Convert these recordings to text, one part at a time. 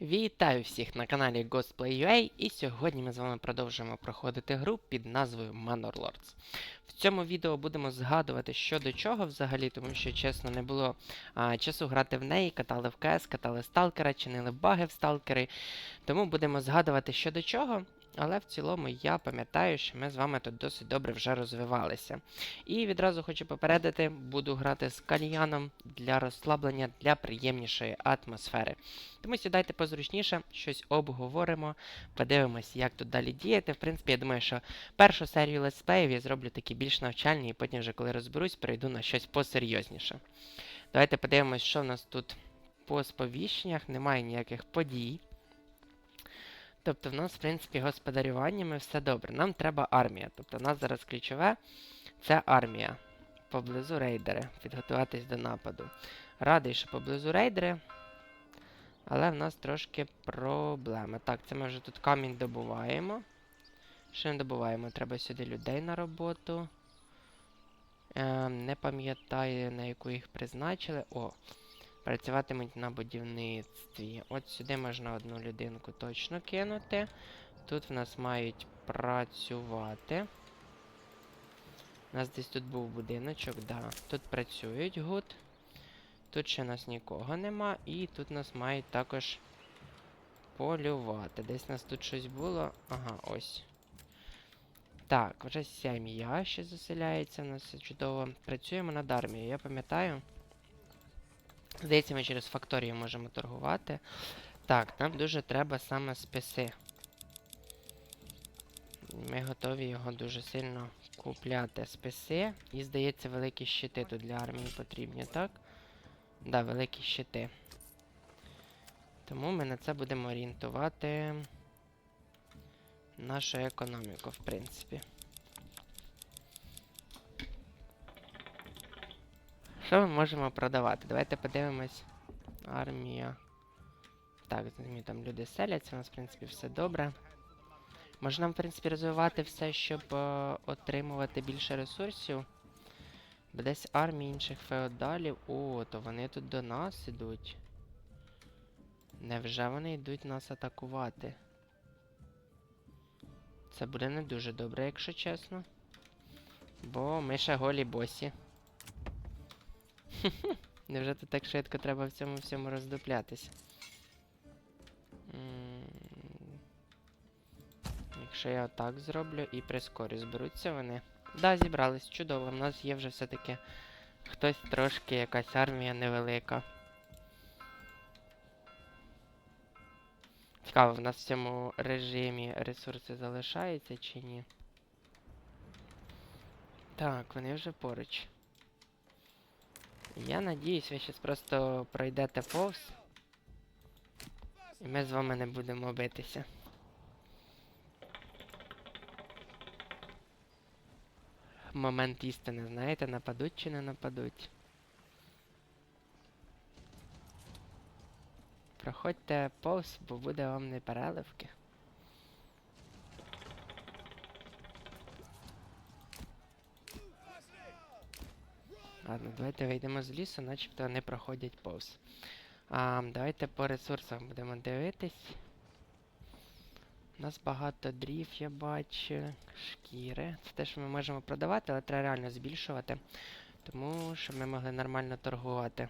Вітаю всіх на каналі Ghostplay.ua і сьогодні ми з вами продовжуємо проходити гру під назвою Manor Lords. В цьому відео будемо згадувати, що до чого взагалі, тому що, чесно, не було а, часу грати в неї, катали в КС, катали сталкера, чинили баги в сталкери. Тому будемо згадувати, що до чого. Але в цілому я пам'ятаю, що ми з вами тут досить добре вже розвивалися. І відразу хочу попередити, буду грати з кальяном для розслаблення, для приємнішої атмосфери. Тому сідайте позручніше, щось обговоримо, подивимось, як тут далі діяти. В принципі, я думаю, що першу серію летсплеїв я зроблю такі більш навчальні, і потім, вже коли розберусь, перейду на щось посерйозніше. Давайте подивимось, що в нас тут по сповіщеннях, немає ніяких подій. Тобто в нас, в принципі, господарюваннями все добре. Нам треба армія. Тобто, в нас зараз ключове це армія. Поблизу рейдери. Підготуватись до нападу. Радий, що поблизу рейдери. Але в нас трошки проблеми. Так, це ми вже тут камінь добуваємо. Що не добуваємо? Треба сюди людей на роботу. Ем, не пам'ятаю, на яку їх призначили. О, працюватимуть на будівництві. От сюди можна одну людинку точно кинути. Тут в нас мають працювати. У нас десь тут був будиночок, да. Тут працюють гуд. Тут ще нас нікого нема, і тут нас мають також полювати. Десь нас тут щось було. Ага, ось. Так, вже сім'я ще заселяється, у нас чудово. Працюємо над армією, я пам'ятаю. Здається, ми через факторію можемо торгувати. Так, нам дуже треба саме списи. Ми готові його дуже сильно купляти. Списи. І, здається, великі щити тут для армії потрібні, так? Да, великі щити. Тому ми на це будемо орієнтувати нашу економіку, в принципі. Що ми можемо продавати? Давайте подивимось. Армія. Так, там люди селяться, у нас, в принципі, все добре. Може нам, в принципі, розвивати все, щоб е, отримувати більше ресурсів. Бо десь армії інших феодалів. О, то вони тут до нас ідуть. Невже вони йдуть нас атакувати? Це буде не дуже добре, якщо чесно. Бо ми ще голі босі. Невже тут так швидко треба в цьому всьому роздуплятися? Якщо я отак зроблю і прискорю, зберуться вони. Да, зібрались, чудово. У нас є вже все-таки хтось трошки, якась армія невелика. Цікаво, в нас в цьому режимі ресурси залишаються чи ні? Так, вони вже поруч. Я надіюсь, ви зараз просто пройдете повз. І ми з вами не будемо битися. Момент істини, знаєте, нападуть чи не нападуть. Проходьте повз, бо буде вам не переливки. Ладно, давайте вийдемо з лісу, начебто вони проходять повз. А, давайте по ресурсах будемо дивитись. У нас багато дрів, я бачу, шкіри. Це те, що ми можемо продавати, але треба реально збільшувати. Тому щоб ми могли нормально торгувати.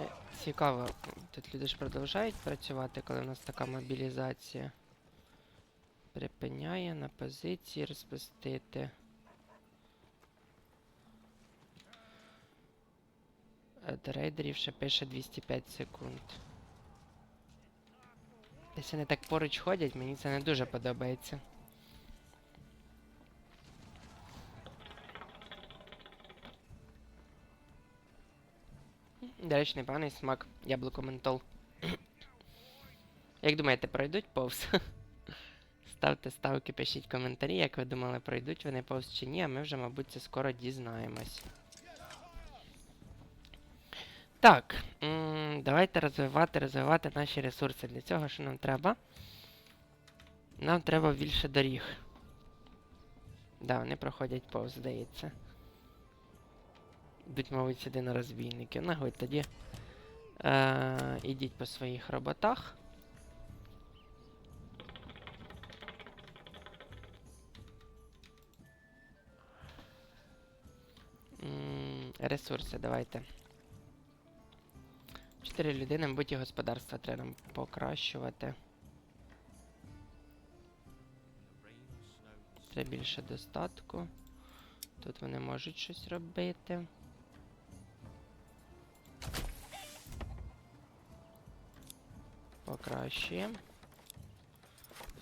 Е, Цікаво, тут люди ж продовжують працювати, коли у нас така мобілізація. Припиняє на позиції розпустити. Е, До рейдерів ще пише 205 секунд. Десь вони так поруч ходять, мені це не дуже подобається. До речі, непоганий смак яблуко ментол. Як думаєте, пройдуть повз? Ставте ставки, пишіть коментарі, як ви думали, пройдуть вони повз чи ні, а ми вже, мабуть, це скоро дізнаємось. Так, давайте розвивати, розвивати наші ресурси. Для цього що нам треба? Нам треба більше доріг. Да, вони проходять повз, здається. Йдуть, мабуть, сюди на розбійники. Нагодь тоді. Е, ідіть по своїх роботах. Ресурси, давайте. Чотири людини, мабуть, і господарства треба нам покращувати. Треба більше достатку. Тут вони можуть щось робити. Покращуємо.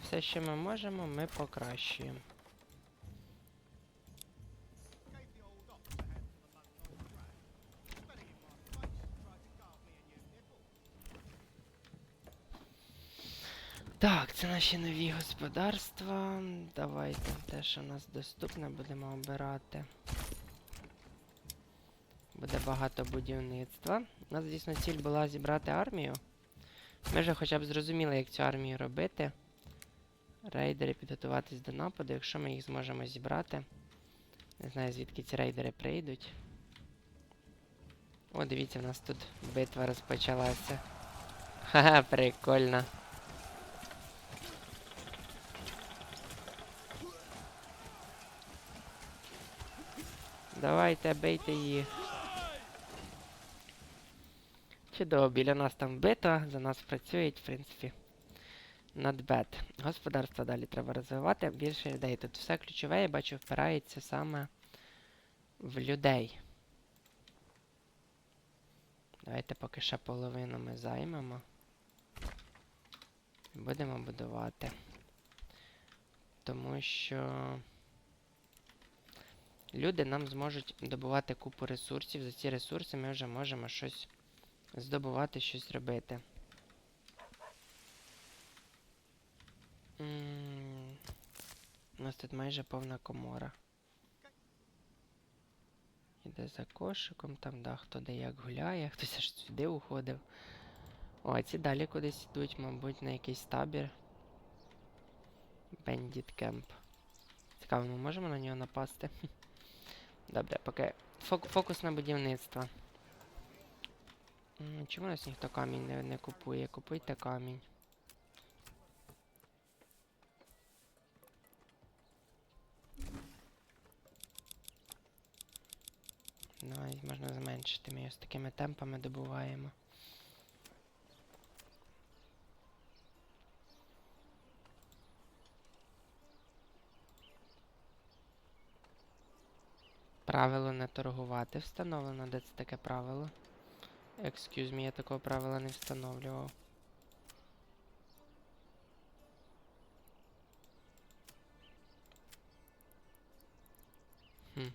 Все, що ми можемо, ми покращуємо. Так, це наші нові господарства. Давайте те, що в нас доступне, будемо обирати. Буде багато будівництва. У нас, звісно, ціль була зібрати армію. Ми вже хоча б зрозуміли, як цю армію робити. Рейдери підготуватись до нападу, якщо ми їх зможемо зібрати. Не знаю, звідки ці рейдери прийдуть. О, дивіться, в нас тут битва розпочалася. Ха-ха, прикольно. Давайте, бейте їх. Чудово, біля нас там битва, за нас працюють, в принципі. Not bad. Господарство далі треба розвивати. Більше людей. Тут все ключове, я бачу, впирається саме в людей. Давайте поки ще половину ми займемо. Будемо будувати. Тому що люди нам зможуть добувати купу ресурсів. За ці ресурси ми вже можемо щось здобувати, щось робити. У нас тут майже повна комора. Іде за кошиком, там, да, хто де як гуляє, хтось аж сюди уходив. О, а ці далі кудись йдуть, мабуть, на якийсь табір. Bandit Camp. Цікаво, ми можемо на нього напасти? Добре, поки фок фокус на будівництво. Чому у нас ніхто камінь не, не купує? Купуйте камінь. Навіть можна зменшити, ми його з такими темпами добуваємо. Правило не торгувати встановлено. Де це таке правило? Excuse me, я такого правила не встановлював. Хм.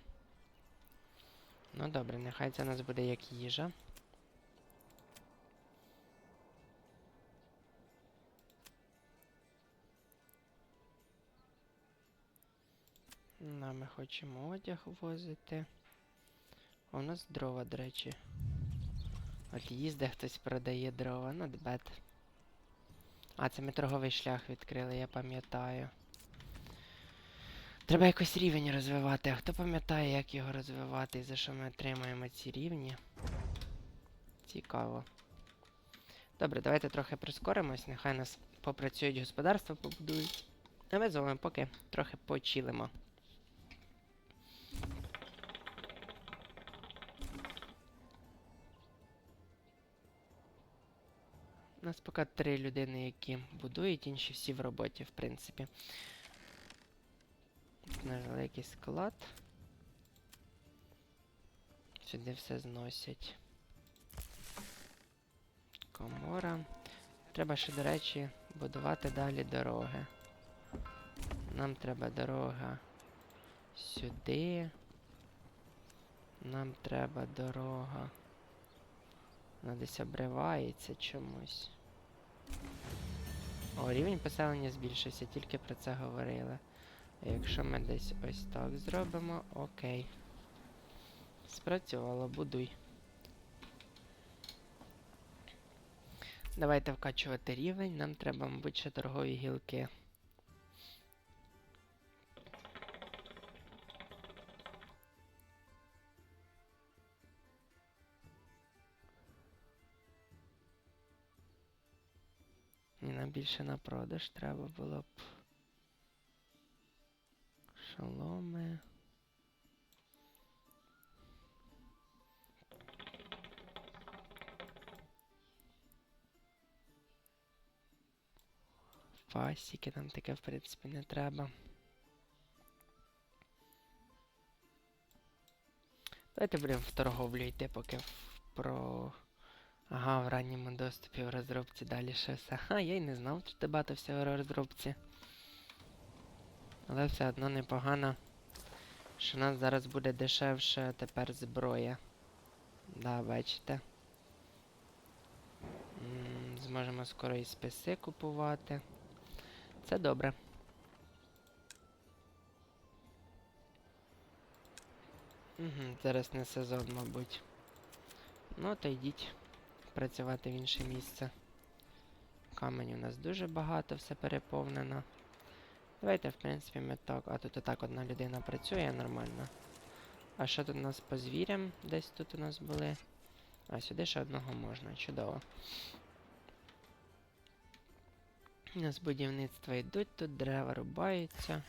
Ну добре, нехай це у нас буде як їжа. На, ми хочемо одяг возити. У нас дрова, до речі. От їздить хтось продає дрова, not bad. А, це ми торговий шлях відкрили, я пам'ятаю. Треба якось рівень розвивати. А хто пам'ятає, як його розвивати і за що ми отримаємо ці рівні? Цікаво. Добре, давайте трохи прискоримось, нехай нас попрацюють господарства, побудують. А ми з вами поки трохи почилимо. У нас поки три людини, які будують, інші всі в роботі, в принципі. Тут невеликий склад. Сюди все зносять. Комора. Треба ще, до речі, будувати далі дороги. Нам треба дорога сюди. Нам треба дорога. Вона десь обривається чомусь. О, рівень поселення збільшився, тільки про це говорили. Якщо ми десь ось так зробимо, окей. Спрацювало, будуй. Давайте вкачувати рівень, нам треба, мабуть, ще торгові гілки. Більше на продаж треба було б. Шоломи. Пасіки нам таке, в принципі, не треба. Давайте будемо в торговлю йти, поки в- про. Ага, в ранньому доступі в розробці далі ще все. Ха, я й не знав, що багато всього в розробці. Але все одно непогано, що у нас зараз буде дешевше тепер зброя. Да, бачите. М, Зможемо скоро і списи купувати. Це добре. Угу, зараз не сезон, мабуть. Ну, то йдіть працювати в інше місце. Камень у нас дуже багато, все переповнено. Давайте, в принципі, ми так. А тут отак одна людина працює нормально. А що тут у нас по звірям? Десь тут у нас були. А, сюди ще одного можна, чудово. У нас будівництва йдуть, тут дерева рубаються.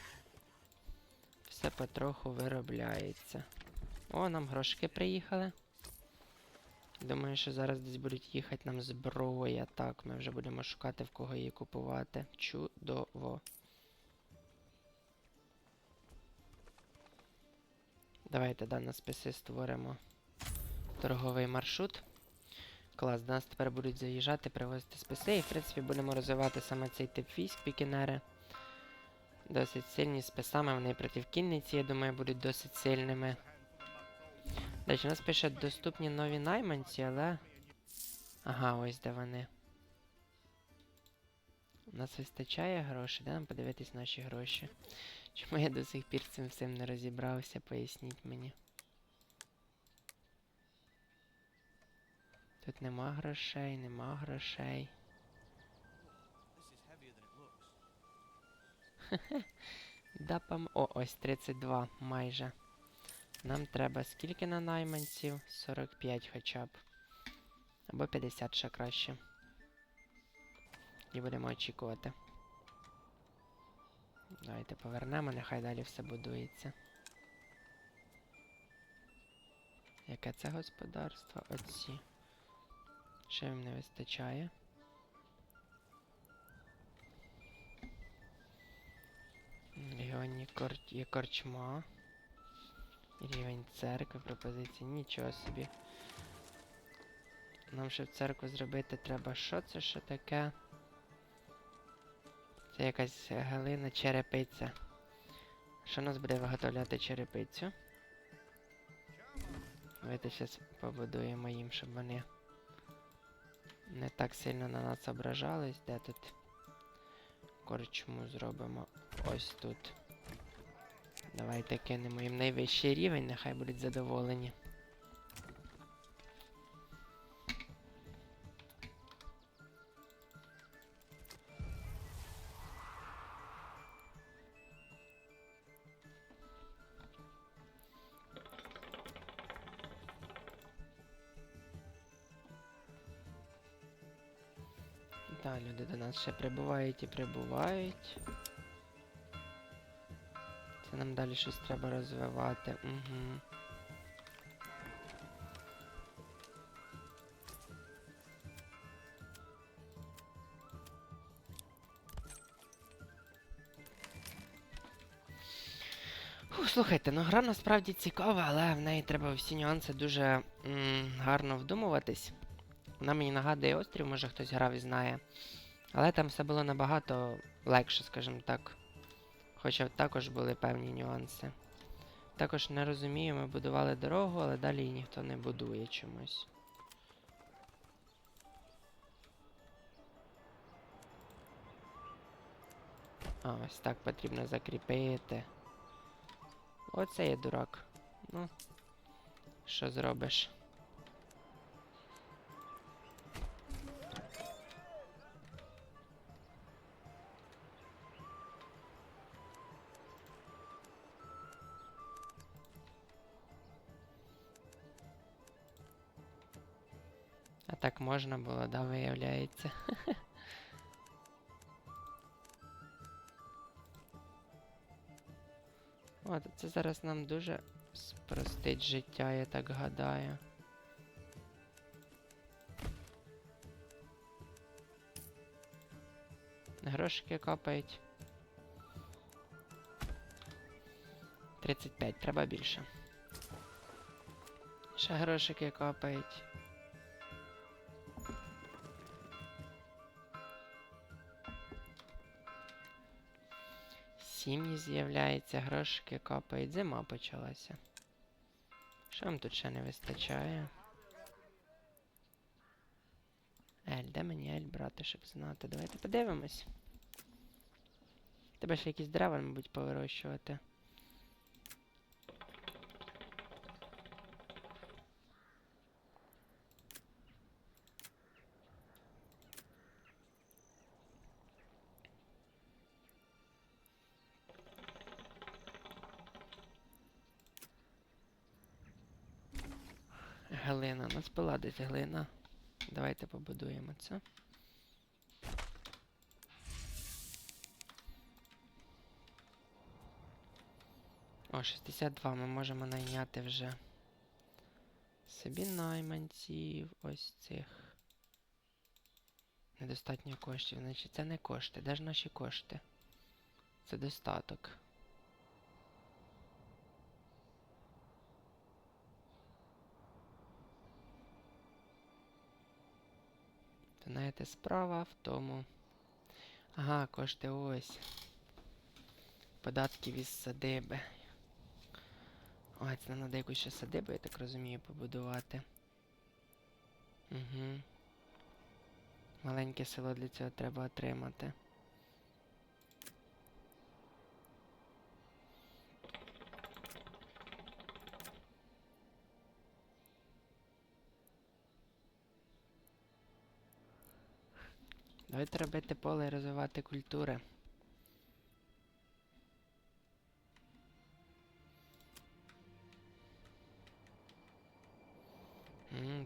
Все потроху виробляється. О, нам грошки приїхали. Думаю, що зараз десь будуть їхати нам зброя. Так, ми вже будемо шукати в кого її купувати. Чудово. Давайте да, на списи створимо торговий маршрут. Клас, до нас тепер будуть заїжджати, привозити списи, і в принципі будемо розвивати саме цей тип військ пікінери. Досить сильні списами, вони проти кінниці, я думаю, будуть досить сильними. До у нас пише доступні нові найманці, але. Ага, ось де вони. У нас вистачає грошей, де нам подивитись наші гроші? Чому я до сих пір цим всім не розібрався, поясніть мені. Тут нема грошей, нема грошей. Да. О, ось 32 майже. Нам треба скільки на найманців? 45 хоча б. Або 50 ще краще. І будемо очікувати. Давайте повернемо, нехай далі все будується. Яке це господарство? Оці. Що їм не вистачає? Регіонні кор... є корчма. Рівень церкви, пропозиції, нічого собі. Нам в церкву зробити треба. Що це що таке? Це якась галина черепиця. Що нас буде виготовляти черепицю? Давайте зараз побудуємо їм, щоб вони не так сильно на нас ображались. Де тут? Корчму зробимо ось тут. Давайте кинемо їм найвищий рівень, нехай будуть задоволені. Так, люди до нас ще прибувають і прибувають. Нам далі щось треба розвивати. Угу. Слухайте, ну гра насправді цікава, але в неї треба всі нюанси дуже м, гарно вдумуватись. Вона мені нагадує острів, може хтось грав і знає. Але там все було набагато легше, скажімо так. Хоча також були певні нюанси. Також не розумію, ми будували дорогу, але далі її ніхто не будує чомусь. А, ось так потрібно закріпити. Оце є дурак. Ну, що зробиш? так можна було, да, виявляється. От, це зараз нам дуже спростить життя, я так гадаю. Грошики копають. 35, треба більше. Ще грошики копають. Сім'ї з'являється, грошики капають, зима почалася. Що вам тут ще не вистачає? Ель, де мені Ель брати, щоб знати? Давайте подивимось. Тебе ще якісь дерева, мабуть, повирощувати. Глина, у нас була десь глина. Давайте побудуємо це. О, 62 ми можемо найняти вже собі найманців, ось цих. Недостатньо коштів. Значить, це не кошти. Де ж наші кошти? Це достаток. Знаєте, справа в тому. Ага, кошти ось. Податків із садиби. Ой, це нам треба якусь ще садибу, я так розумію, побудувати. Угу. Маленьке село для цього треба отримати. Давайте робити поле і розвивати культури.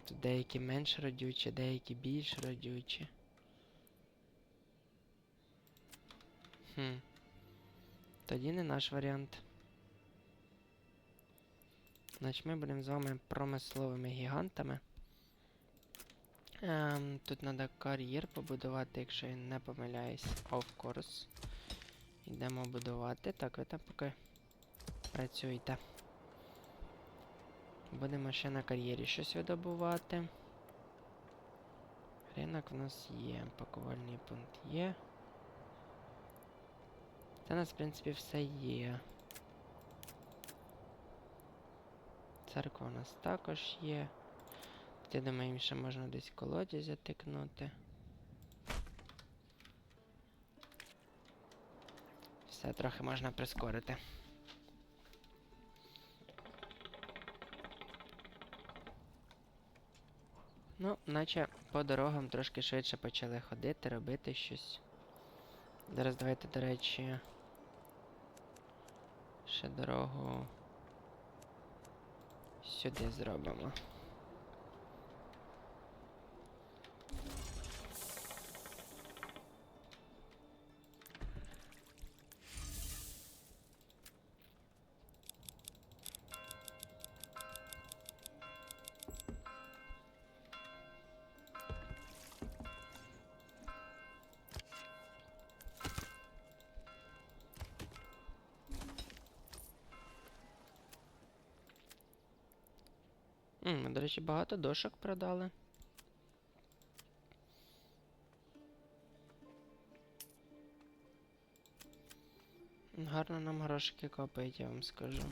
Тут деякі менш родючі, деякі більш родючі. Хм. Тоді не наш варіант. Значить, ми будемо з вами промисловими гігантами. Ем, тут треба кар'єр побудувати, якщо я не помиляюсь. Of course. Йдемо будувати. Так, ви там поки працюйте. Будемо ще на кар'єрі щось видобувати. Ринок в нас є. Пакувальний пункт є. Це у нас, в принципі, все є. Церква у нас також є. Думаю, їм ще можна десь колодязь затикнути. Все, трохи можна прискорити. Ну, наче по дорогам трошки швидше почали ходити, робити щось. Зараз давайте, до речі, ще дорогу сюди зробимо. Речі, багато дошок продали. Гарно нам грошики копають, я вам скажу.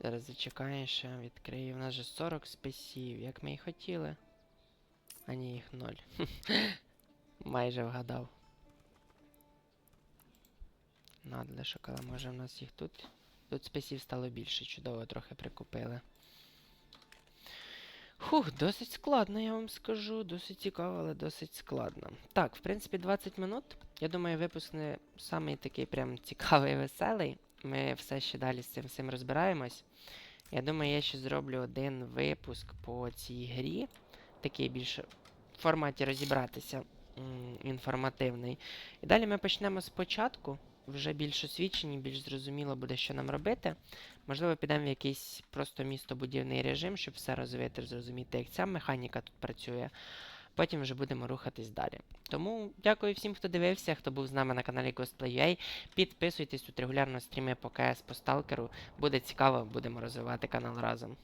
Зараз зачекаю ще, відкрию. У нас же 40 спесів, як ми і хотіли. А ні, їх 0. Майже вгадав. Надлишок, але може в нас їх тут. Тут спесів стало більше, чудово трохи прикупили. Фух, досить складно, я вам скажу. Досить цікаво, але досить складно. Так, в принципі, 20 минут. Я думаю, випуск не самий такий прям цікавий і веселий. Ми все ще далі з цим всім розбираємось. Я думаю, я ще зроблю один випуск по цій грі. Такий більше в форматі розібратися, інформативний. І далі ми почнемо спочатку. Вже більш освічені, більш зрозуміло буде, що нам робити. Можливо, підемо в якийсь просто містобудівний режим, щоб все розвити, зрозуміти, як ця механіка тут працює. Потім вже будемо рухатись далі. Тому дякую всім, хто дивився, хто був з нами на каналі Ghostplay.ua. Підписуйтесь тут регулярно стріми по КС по сталкеру. Буде цікаво, будемо розвивати канал разом.